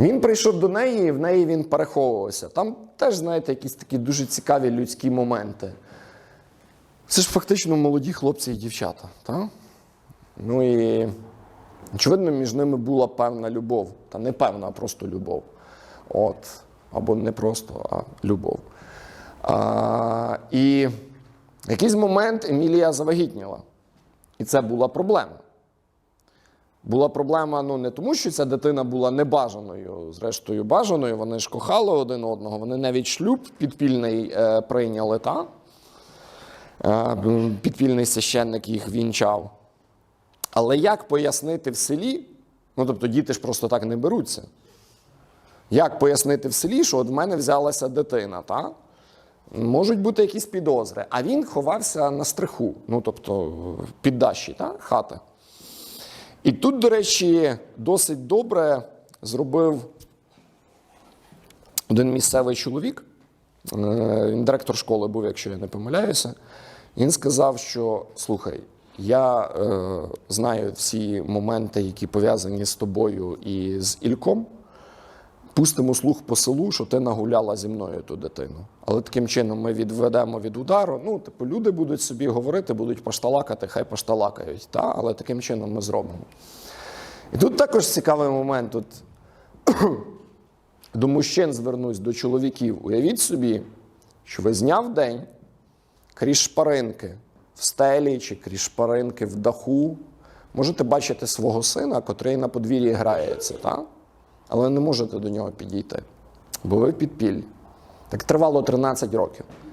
Він прийшов до неї, і в неї він переховувався. Там теж, знаєте, якісь такі дуже цікаві людські моменти. Це ж фактично молоді хлопці і дівчата. Та? Ну і очевидно, між ними була певна любов. Та не певна, а просто любов. От. Або не просто, а любов. А, і в якийсь момент Емілія завагітніла. І це була проблема. Була проблема ну, не тому, що ця дитина була небажаною, зрештою, бажаною. Вони ж кохали один одного, вони навіть шлюб підпільний е, прийняли, та? Е, підпільний священник їх вінчав. Але як пояснити в селі? Ну, тобто діти ж просто так не беруться. Як пояснити в селі, що от в мене взялася дитина, та? Можуть бути якісь підозри. А він ховався на стриху, ну тобто в піддащі та? хати. І тут, до речі, досить добре зробив один місцевий чоловік. Е, Він директор школи був, якщо я не помиляюся. Він сказав, що слухай, я е, знаю всі моменти, які пов'язані з тобою і з Ільком. Пустимо слух по селу, що ти нагуляла зі мною ту дитину. Але таким чином ми відведемо від удару. Ну, типу, люди будуть собі говорити, будуть пашталакати, хай пашталакають. Та? Але таким чином ми зробимо. І тут також цікавий момент. Тут до мужчин звернусь, до чоловіків. Уявіть собі, що ви зняв день крізь шпаринки в стелі чи крізь шпаринки в даху. Можете бачити свого сина, котрий на подвір'ї грається, та? Але не можете до нього підійти, бо ви в підпіллі. Так тривало 13 років.